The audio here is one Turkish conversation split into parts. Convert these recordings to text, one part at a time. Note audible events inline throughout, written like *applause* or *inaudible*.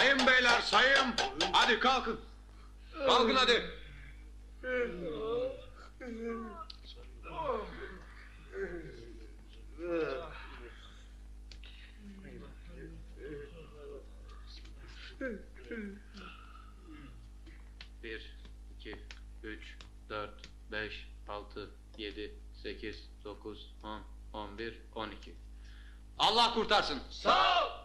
Sayın beyler sayın. Hadi kalkın. Kalkın hadi. Bir, iki, üç, dört, beş, altı, yedi, sekiz, dokuz, on, on bir, on iki. Allah kurtarsın. Sağ ol.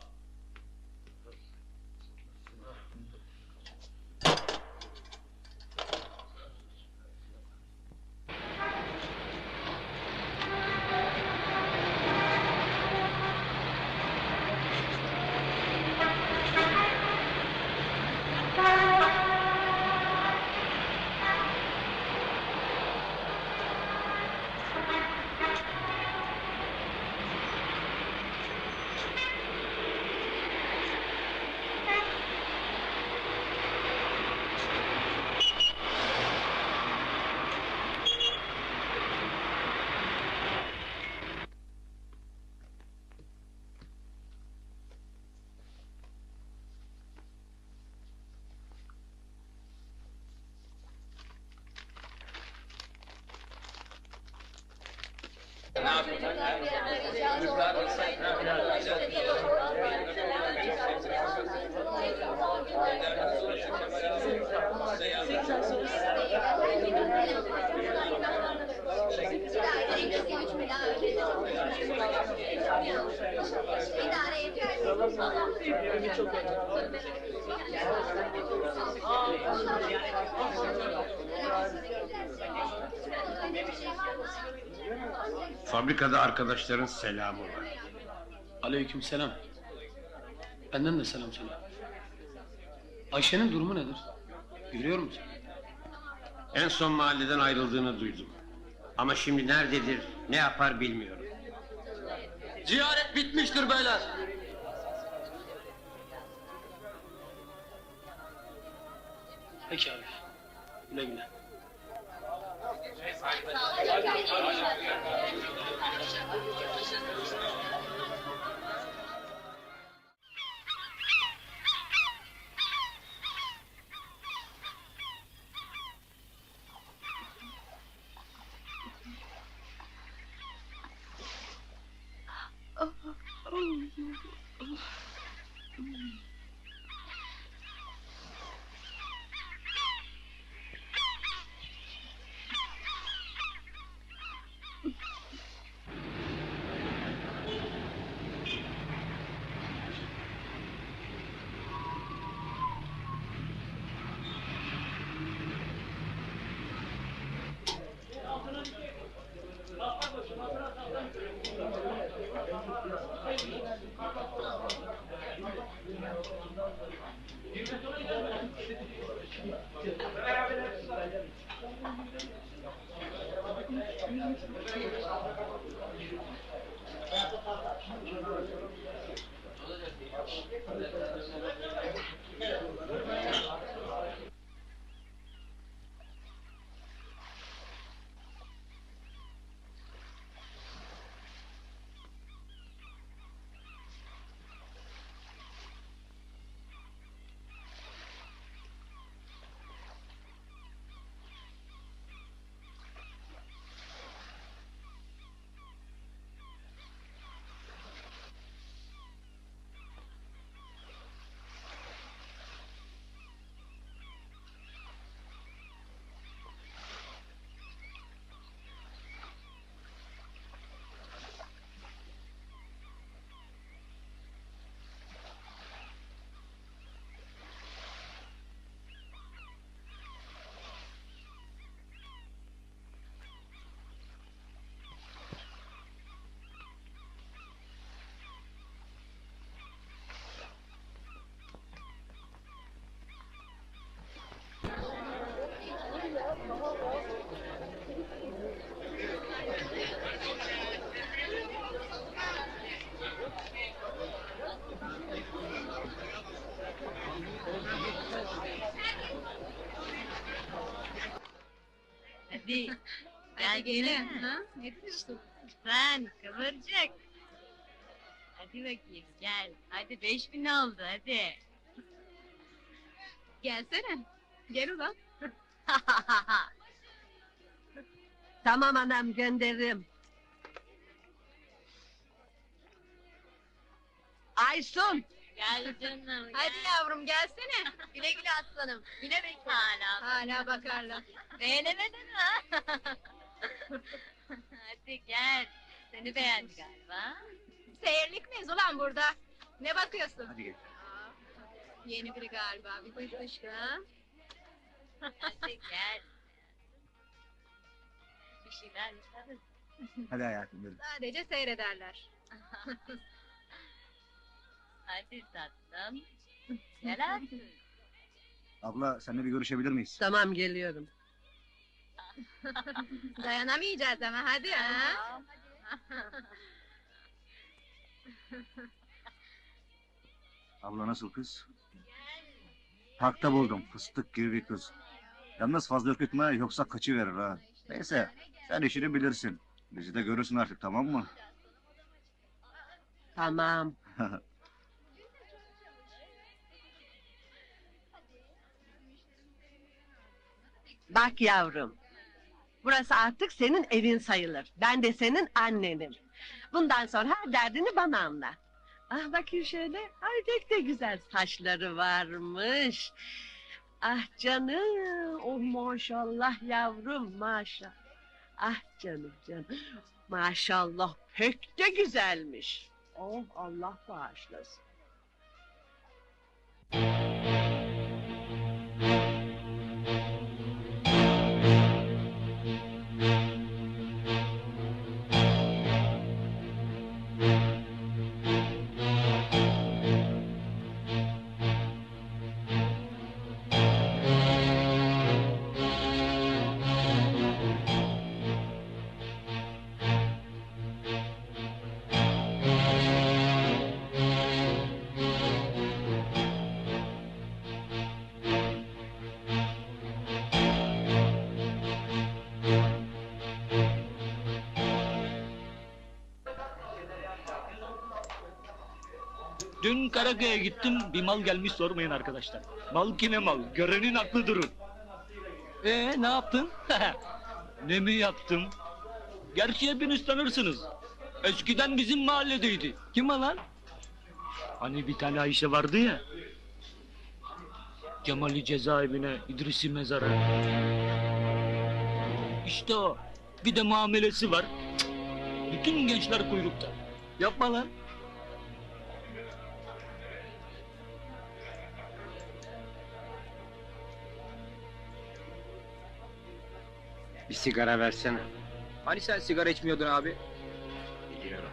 Gracias. Fabrikada arkadaşların selamı var. Aleykümselam. Benden de selam söyle. Ayşe'nin durumu nedir? Görüyor musun? En son mahalleden ayrıldığını duydum. Ama şimdi nerededir, ne yapar bilmiyorum. Ziyaret bitmiştir beyler. Peki abi. Güle güle. 老了就该你们了，什。Gracias. Hadi. Gel gelin. Ha? Ne diyorsun? Sen kıvırcık. Hadi bakayım gel. Hadi beş bin oldu hadi. Gelsene. Gel ulan. *laughs* Tamam anam gönderirim. Aysun Gel *laughs* canım. Hadi yavrum gelsene. Güle güle aslanım. Güle bekle. Hala. Hala bakarlar. Beğenemedin mi? *laughs* Hadi gel. Seni beğendi galiba. Seyirlik miyiz ulan burada? Ne bakıyorsun? Hadi gel. Yeni biri galiba. Bir ha? Hadi gel. Bir şeyler yaparız. Hadi hayatım yürü. Sadece seyrederler. *laughs* Hadi tatlım. Gel artık. *laughs* Abla seninle bir görüşebilir miyiz? tamam geliyorum. *laughs* Dayanamayacağız ama hadi ha. *laughs* Abla nasıl kız? Parkta buldum. Fıstık gibi bir kız. Yalnız fazla ürkütme yoksa kaçı verir ha. Neyse sen işini bilirsin. Bizi de görürsün artık tamam mı? Tamam. Bak yavrum. Burası artık senin evin sayılır. Ben de senin annenim. Bundan sonra her derdini bana anlat. Ah bakayım şöyle. Ay pek de güzel saçları varmış. Ah canım. Oh maşallah yavrum maşallah. Ah canım canım. Maşallah pek de güzelmiş. Oh Allah bağışlasın. Dün Karaköy'e gittim, bir mal gelmiş sormayın arkadaşlar. Mal kime mal, görenin aklı durur. Ee ne yaptın? *laughs* ne mi yaptım? Gerçi hepiniz tanırsınız. Eskiden bizim mahalledeydi. Kim lan? Hani bir tane Ayşe vardı ya. Cemal'i cezaevine, İdris'i mezara. İşte o. Bir de muamelesi var. Cık. Bütün gençler kuyrukta. Yapma lan. Bir sigara versene. Hani sen sigara içmiyordun abi? Biliyorum.